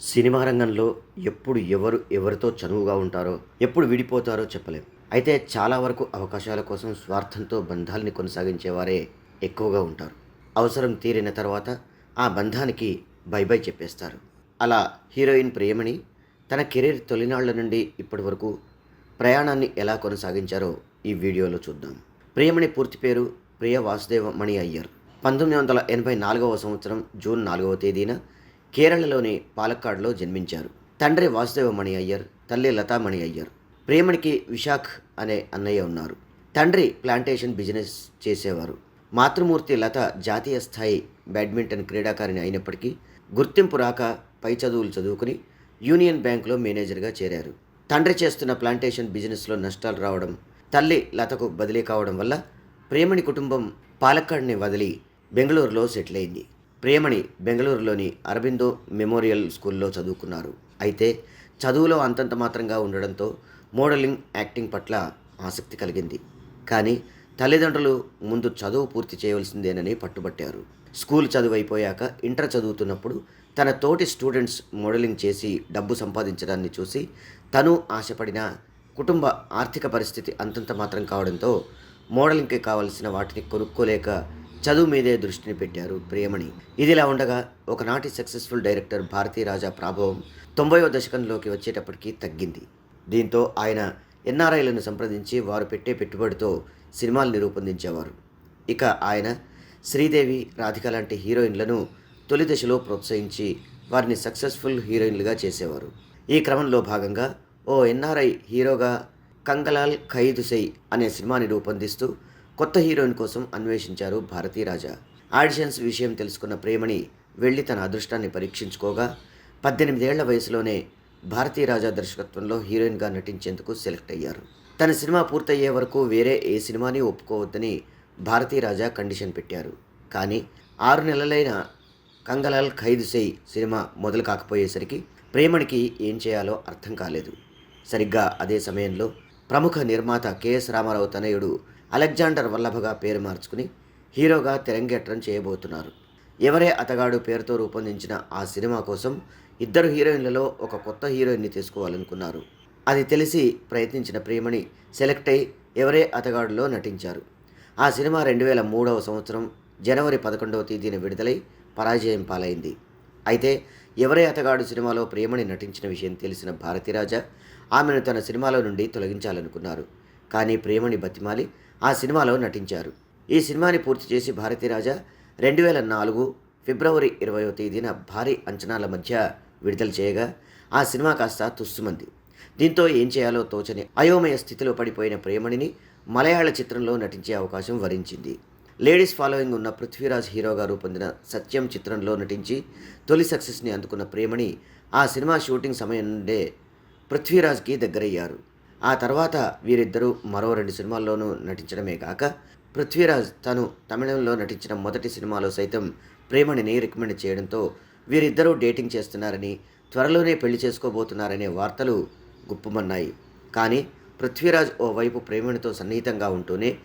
Cinema రంగంలో ఎప్పుడు ఎవరు ఎవరితో చనువుగా ఉంటారో ఎప్పుడు విడిపోతారో చెప్పలేం. అయితే చాలా వరకు అవకాశాల కోసం స్వార్థంతో బంధాల్ని కొనసాగించేవారే ఎక్కువగా ఉంటారు. అవసరం తీరిన తర్వాత ఆ బంధానికి బై బై చెప్పేస్తారు. అలా హీరోయిన్ ప్రియమణి తన కెరీర్ తొలినాళ్ళ నుండి ఇప్పటి వరకు ప్రయాణాన్ని ఎలా కొనసాగించారో ఈ వీడియోలో చూద్దాం. ప్రియమణి పూర్తి పేరు ప్రియ వాసుదేవ మణి అయ్యర్. పంతొమ్మిది వందల ఎనభై నాలుగవ సంవత్సరం జూన్ నాలుగవ తేదీన కేరళలోని పాలక్కాడ్లో జన్మించారు. తండ్రి వాసుదేవమణి అయ్యర్ తల్లి లతామణి అయ్యర్ ప్రేమణికి విశాఖ్ అనే అన్నయ్య ఉన్నారు. తండ్రి ప్లాంటేషన్ బిజినెస్ చేసేవారు. మాతృమూర్తి లత జాతీయ స్థాయి బ్యాడ్మింటన్ క్రీడాకారిణి అయినప్పటికీ గుర్తింపు రాక పై చదువులు చదువుకుని యూనియన్ బ్యాంకులో మేనేజర్గా చేరారు. తండ్రి చేస్తున్న ప్లాంటేషన్ బిజినెస్లో నష్టాలు రావడం తల్లి లతకు బదిలీ కావడం వల్ల ప్రేమణి కుటుంబం పాలక్కాడ్ని వదిలి బెంగళూరులో సెటిల్ అయింది. ప్రేమణి బెంగళూరులోని అరబిందో మెమోరియల్ స్కూల్లో చదువుకున్నారు. అయితే చదువులో అంతంత మాత్రంగా ఉండడంతో మోడలింగ్ యాక్టింగ్ పట్ల ఆసక్తి కలిగింది. కానీ తల్లిదండ్రులు ముందు చదువు పూర్తి చేయవలసిందేనని పట్టుబట్టారు. స్కూల్ చదువు అయిపోయాక ఇంటర్ చదువుతున్నప్పుడు తన తోటి స్టూడెంట్స్ మోడలింగ్ చేసి డబ్బు సంపాదించడాన్ని చూసి తను ఆశపడిన కుటుంబ ఆర్థిక పరిస్థితి అంతంత మాత్రం కావడంతో మోడలింగ్కి కావలసిన వాటిని కొనుక్కోలేక చదువు మీదే దృష్టిని పెట్టారు ప్రియమణి. ఇదిలా ఉండగా ఒకనాటి సక్సెస్ఫుల్ డైరెక్టర్ భారతీ రాజా ప్రభావం తొంభైవ దశకంలోకి వచ్చేటప్పటికి తగ్గింది. దీంతో ఆయన ఎన్ఆర్ఐలను సంప్రదించి వారు పెట్టే పెట్టుబడితో సినిమాల్ని రూపొందించేవారు ఇక ఆయన శ్రీదేవి రాధిక లాంటి హీరోయిన్లను తొలి దశలో ప్రోత్సహించి వారిని సక్సెస్ఫుల్ హీరోయిన్లుగా చేసేవారు. ఈ క్రమంలో భాగంగా ఓ ఎన్ఆర్ఐ హీరోగా కంగలాల్ ఖైదు సై అనే సినిమాని రూపొందిస్తూ కొత్త హీరోయిన్ కోసం అన్వేషించారు భారతీ రాజా. ఆడిషన్స్ విషయం తెలుసుకున్న ప్రేమని వెళ్ళి తన అదృష్టాన్ని పరీక్షించుకోగా పద్దెనిమిదేళ్ళ వయసులోనే భారతీ రాజా దర్శకత్వంలో హీరోయిన్గా నటించేందుకు సెలెక్ట్ అయ్యారు. తన సినిమా పూర్తయ్యే వరకు వేరే ఏ సినిమాని ఒప్పుకోవద్దని భారతీ రాజా కండిషన్ పెట్టారు. కానీ ఆరు నెలలైన కంగలాల్ ఖైదు సై సినిమా మొదలు కాకపోయేసరికి ప్రేమణికి ఏం చేయాలో అర్థం కాలేదు. సరిగ్గా అదే సమయంలో ప్రముఖ నిర్మాత కెఎస్ రామారావు తనయుడు అలెగ్జాండర్ వల్లభగా పేరు మార్చుకుని హీరోగా తెరంగేట్రం చేయబోతున్నారు. ఎవరే అతగాడు పేరుతో రూపొందించిన ఆ సినిమా కోసం ఇద్దరు హీరోయిన్లలో ఒక కొత్త హీరోయిన్ని తీసుకోవాలనుకున్నారు. అది తెలిసి ప్రయత్నించిన ప్రియమణి సెలెక్ట్ అయి ఎవరే అతగాడులో నటించారు. ఆ సినిమా రెండు వేల మూడవ సంవత్సరం జనవరి పదకొండవ తేదీన విడుదలై పరాజయం పాలైంది. అయితే ఎవరే అతగాడు సినిమాలో ప్రియమణి నటించిన విషయం తెలిసిన భారతీరాజా ఆమెను తన సినిమాలో నుండి తొలగించాలనుకున్నారు. కానీ ప్రియమణి బతిమాలి ఆ సినిమాలో నటించారు. ఈ సినిమాని పూర్తి చేసి భారతీరాజా రెండు వేల నాలుగు ఫిబ్రవరి ఇరవయో తేదీన భారీ అంచనాల మధ్య విడుదల చేయగా ఆ సినిమా కాస్త తుస్సుమంది. దీంతో ఏం చేయాలో తోచని అయోమయ స్థితిలో పడిపోయిన ప్రేమణిని మలయాళ చిత్రంలో నటించే అవకాశం వరించింది. లేడీస్ ఫాలోయింగ్ ఉన్న పృథ్వీరాజ్ హీరోగా రూపొందిన సత్యం చిత్రంలో నటించి తొలి సక్సెస్ని అందుకున్న ప్రేమణి ఆ సినిమా షూటింగ్ సమయం నుండే పృథ్వీరాజ్కి దగ్గరయ్యారు. ఆ తర్వాత వీరిద్దరూ మరో రెండు సినిమాల్లోనూ నటించడమే కాక పృథ్వీరాజ్ తను తమిళంలో నటించిన మొదటి సినిమాలో సైతం ప్రేమణిని రికమెండ్ చేయడంతో వీరిద్దరూ డేటింగ్ చేస్తున్నారని త్వరలోనే పెళ్ళి చేసుకోబోతున్నారనే వార్తలు గుప్పుమన్నాయి. కానీ పృథ్వీరాజ్ ఓ వైపు ప్రేమణితో సన్నిహితంగా ఉంటూనే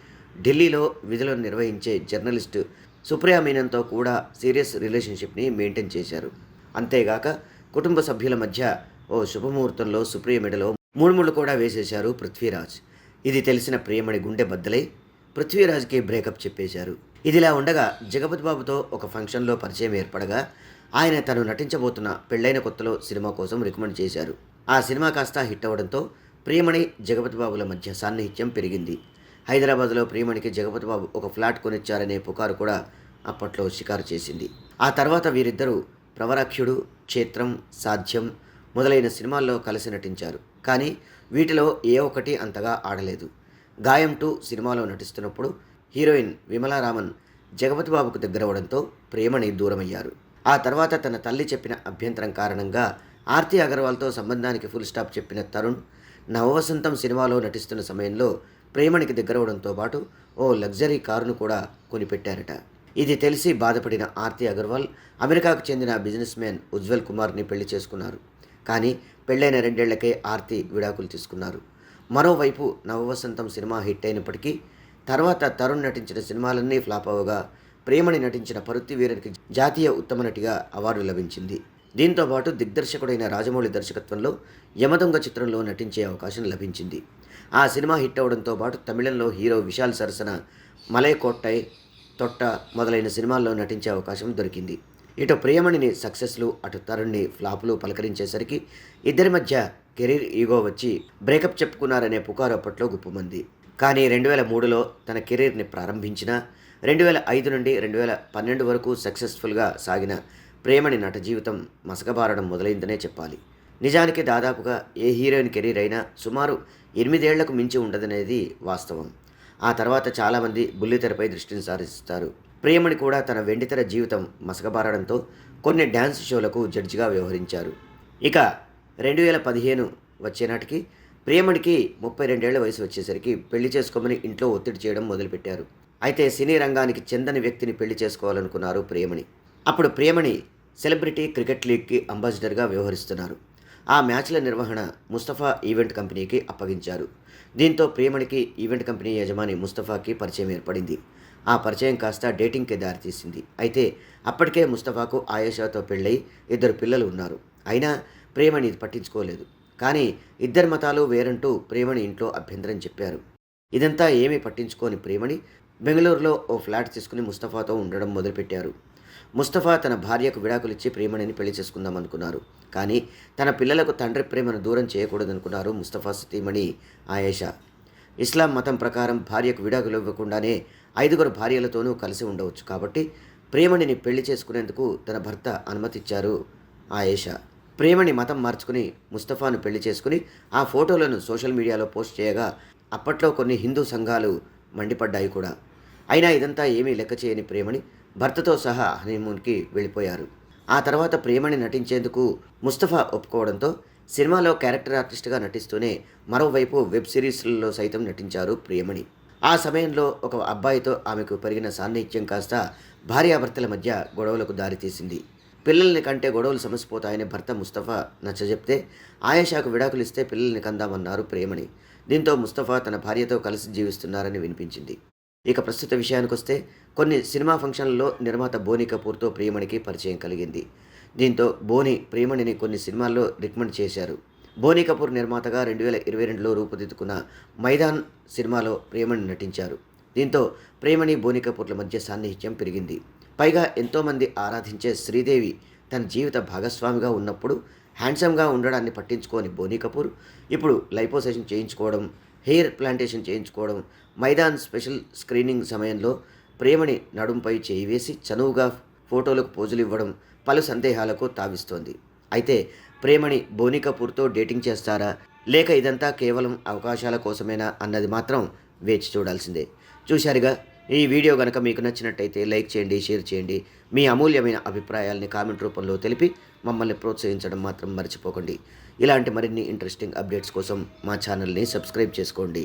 ఢిల్లీలో విధులను నిర్వహించే జర్నలిస్టు సుప్రియా మీనన్తో కూడా సీరియస్ రిలేషన్షిప్ని మెయింటైన్ చేశారు. అంతేగాక కుటుంబ సభ్యుల మధ్య ఓ శుభముహూర్తంలో సుప్రియ మెడలో మూడు మూడు కూడా వేసేశారు పృథ్వీరాజ్. ఇది తెలిసిన ప్రియమణి గుండె బద్దలై పృథ్వీరాజ్కి బ్రేకప్ చెప్పేశారు. ఇదిలా ఉండగా జగపతి బాబుతో ఒక ఫంక్షన్లో పరిచయం ఏర్పడగా ఆయన తను నటించబోతున్న పెళ్ళైన కొత్తలో సినిమా కోసం రికమెండ్ చేశారు. ఆ సినిమా కాస్త హిట్ అవ్వడంతో ప్రియమణి జగపతి బాబుల మధ్య సాన్నిహిత్యం పెరిగింది. హైదరాబాద్లో ప్రియమణికి జగపతి బాబు ఒక ఫ్లాట్ కొనిచ్చారనే పుకారు కూడా అప్పట్లో షికారు చేసింది. ఆ తర్వాత వీరిద్దరూ ప్రవరాఖ్యుడు క్షేత్రం సాధ్యం మొదలైన సినిమాల్లో కలిసి నటించారు. కానీ వీటిలో ఏ ఒక్కటి అంతగా ఆడలేదు. గాయం టూ సినిమాలో నటిస్తున్నప్పుడు హీరోయిన్ విమలారామన్ జగపతి బాబుకు దగ్గరవడంతో ప్రేమని దూరమయ్యారు. ఆ తర్వాత తన తల్లి చెప్పిన అభ్యంతరం కారణంగా ఆర్తి అగర్వాల్తో సంబంధానికి ఫుల్ స్టాప్ చెప్పిన తరుణ్ నవవసంతం సినిమాలో నటిస్తున్న సమయంలో ప్రేమణికి దగ్గరవడంతో పాటు ఓ లగ్జరీ కారును కూడా కొనిపెట్టారట. ఇది తెలిసి బాధపడిన ఆర్తి అగర్వాల్ అమెరికాకు చెందిన బిజినెస్ మ్యాన్ ఉజ్వల్ కుమార్ని పెళ్ళి చేసుకున్నారు. కానీ పెళ్ళైన రెండేళ్ళకే ఆర్తి విడాకులు తీసుకున్నారు. మరోవైపు నవవసంతం సినిమా హిట్ అయినప్పటికీ తర్వాత తరుణ్ నటించిన సినిమాలన్నీ ఫ్లాప్ అవగా ప్రేమని నటించిన పరుత్తి వీరనికి జాతీయ ఉత్తమ నటిగా అవార్డు లభించింది. దీంతో పాటు దిగ్దర్శకుడైన రాజమౌళి దర్శకత్వంలో యమదొంగ చిత్రంలో నటించే అవకాశం లభించింది. ఆ సినిమా హిట్ అవడంతో పాటు తమిళంలో హీరో విశాల్ సరసన మలై తొట్ట మొదలైన సినిమాల్లో నటించే అవకాశం దొరికింది. ఇటు ప్రియమణిని సక్సెస్లు అటు తరుణ్ణి ఫ్లాపులు పలకరించేసరికి ఇద్దరి మధ్య కెరీర్ ఈగో వచ్చి బ్రేకప్ చెప్పుకున్నారనే పుకారు అప్పట్లో గుప్పుమంది. కానీ రెండు వేల మూడులో తన కెరీర్ని ప్రారంభించిన రెండు వేల ఐదు నుండి రెండు వేల పన్నెండు వరకు సక్సెస్ఫుల్గా సాగిన ప్రేమని నట జీవితం మసకబారడం మొదలైందనే చెప్పాలి. నిజానికి దాదాపుగా ఏ హీరోయిన్ కెరీర్ అయినా సుమారు ఎనిమిదేళ్ళకు మించి ఉండదనేది వాస్తవం. ఆ తర్వాత చాలామంది బుల్లితెరపై దృష్టిని సారిస్తారు. ప్రియమణి కూడా తన వెండితెర జీవితం మసకబారడంతో కొన్ని డ్యాన్స్ షోలకు జడ్జిగా వ్యవహరించారు. ఇక రెండు వేల పదిహేను వచ్చేనాటికి ప్రేమణికి ప్రియమణికి ముప్పై రెండేళ్ళ వయసు వచ్చేసరికి పెళ్ళి చేసుకోమని ఇంట్లో ఒత్తిడి చేయడం మొదలుపెట్టారు. అయితే సినీ రంగానికి చెందని వ్యక్తిని పెళ్ళి చేసుకోవాలనుకున్నారు ప్రియమణి అప్పుడు ప్రియమణి సెలబ్రిటీ క్రికెట్ లీగ్కి అంబాసిడర్గా వ్యవహరిస్తున్నారు. ఆ మ్యాచ్ల నిర్వహణ ముస్తఫా ఈవెంట్ కంపెనీకి అప్పగించారు. దీంతో ప్రియమణికి ఈవెంట్ కంపెనీ యజమాని ముస్తఫాకి పరిచయం ఏర్పడింది. ఆ పరిచయం కాస్త డేటింగ్కి దారితీసింది. అయితే అప్పటికే ముస్తఫాకు ఆయేషాతో పెళ్ళై ఇద్దరు పిల్లలు ఉన్నారు. అయినా ప్రేమని ఇది పట్టించుకోలేదు. కానీ ఇద్దరి మతాలు వేరంటూ ప్రేమని ఇంట్లో అభ్యంతరం చెప్పారు. ఇదంతా ఏమీ పట్టించుకోని ప్రేమని బెంగళూరులో ఓ ఫ్లాట్ తీసుకుని ముస్తఫాతో ఉండడం మొదలుపెట్టారు. ముస్తఫా తన భార్యకు విడాకులిచ్చి ప్రేమణిని పెళ్ళి చేసుకుందాం అనుకున్నారు. కానీ తన పిల్లలకు తండ్రి ప్రేమను దూరం చేయకూడదనుకున్నారు ముస్తఫా సతీమణి ఆయేషా. ఇస్లాం మతం ప్రకారం భార్యకు విడాకులు ఇవ్వకుండానే ఐదుగురు భార్యలతోనూ కలిసి ఉండవచ్చు. కాబట్టి ప్రేమణిని పెళ్ళి చేసుకునేందుకు తన భర్త అనుమతిచ్చారు ఆయేషా. ప్రేమని మతం మార్చుకుని ముస్తఫాను పెళ్ళి చేసుకుని ఆ ఫోటోలను సోషల్ మీడియాలో పోస్ట్ చేయగా అప్పట్లో కొన్ని హిందూ సంఘాలు మండిపడ్డాయి కూడా. అయినా ఇదంతా ఏమీ లెక్క చేయని ప్రేమణి భర్తతో సహా హనీమూన్కి వెళ్ళిపోయారు. ఆ తర్వాత ప్రేమని నటించేందుకు ముస్తఫా ఒప్పుకోవడంతో సినిమాలో క్యారెక్టర్ ఆర్టిస్ట్గా నటిస్తూనే మరోవైపు వెబ్ సిరీస్లలో సైతం నటించారు ప్రియమణి ఆ సమయంలో ఒక అబ్బాయితో ఆమెకు పెరిగిన సాన్నిహిత్యం కాస్త భార్యాభర్తల మధ్య గొడవలకు దారితీసింది పిల్లల్ని కంటే గొడవలు సమసిపోతాయని భర్త ముస్తఫా నచ్చజెప్తే ఆయేషాకు విడాకులు ఇస్తే పిల్లల్ని కందామన్నారు ప్రేమని. దీంతో ముస్తఫా తన భార్యతో కలిసి జీవిస్తున్నారని వినిపించింది. ఇక ప్రస్తుత విషయానికొస్తే కొన్ని సినిమా ఫంక్షన్లలో నిర్మాత బోని కపూర్తో ప్రియమణికి పరిచయం కలిగింది. దీంతో బోని ప్రియమణిని కొన్ని సినిమాల్లో రికమెండ్ చేశారు. బోనీ కపూర్ నిర్మాతగా రెండు వేల ఇరవై రెండులో రూపుదిద్దుకున్న మైదాన్ సినిమాలో ప్రేమణి నటించారు. దీంతో ప్రేమణి బోనీ కపూర్ల మధ్య సాన్నిహిత్యం పెరిగింది. పైగా ఎంతోమంది ఆరాధించే శ్రీదేవి తన జీవిత భాగస్వామిగా ఉన్నప్పుడు హ్యాండ్సమ్గా ఉండడాన్ని పట్టించుకోని బోనీ కపూర్ ఇప్పుడు లైపోసేషన్ చేయించుకోవడం హెయిర్ ప్లాంటేషన్ చేయించుకోవడం మైదాన్ స్పెషల్ స్క్రీనింగ్ సమయంలో ప్రేమని నడుంపై చేయి వేసి చనువుగా ఫోటోలకు పోజులు ఇవ్వడం పలు సందేహాలకు తావిస్తోంది. అయితే ప్రేమని బోని కపూర్తో డేటింగ్ చేస్తారా? లేక ఇదంతా కేవలం అవకాశాల కోసమేనా అన్నది మాత్రం వేచి చూడాల్సిందే. చూశారుగా ఈ వీడియో కనుక మీకు నచ్చినట్టయితే లైక్ చేయండి షేర్ చేయండి. మీ అమూల్యమైన అభిప్రాయాల్ని కామెంట్ రూపంలో తెలిపి మమ్మల్ని ప్రోత్సహించడం మాత్రం మర్చిపోకండి. ఇలాంటి మరిన్ని ఇంట్రెస్టింగ్ అప్డేట్స్ కోసం మా ఛానల్ని సబ్స్క్రైబ్ చేసుకోండి.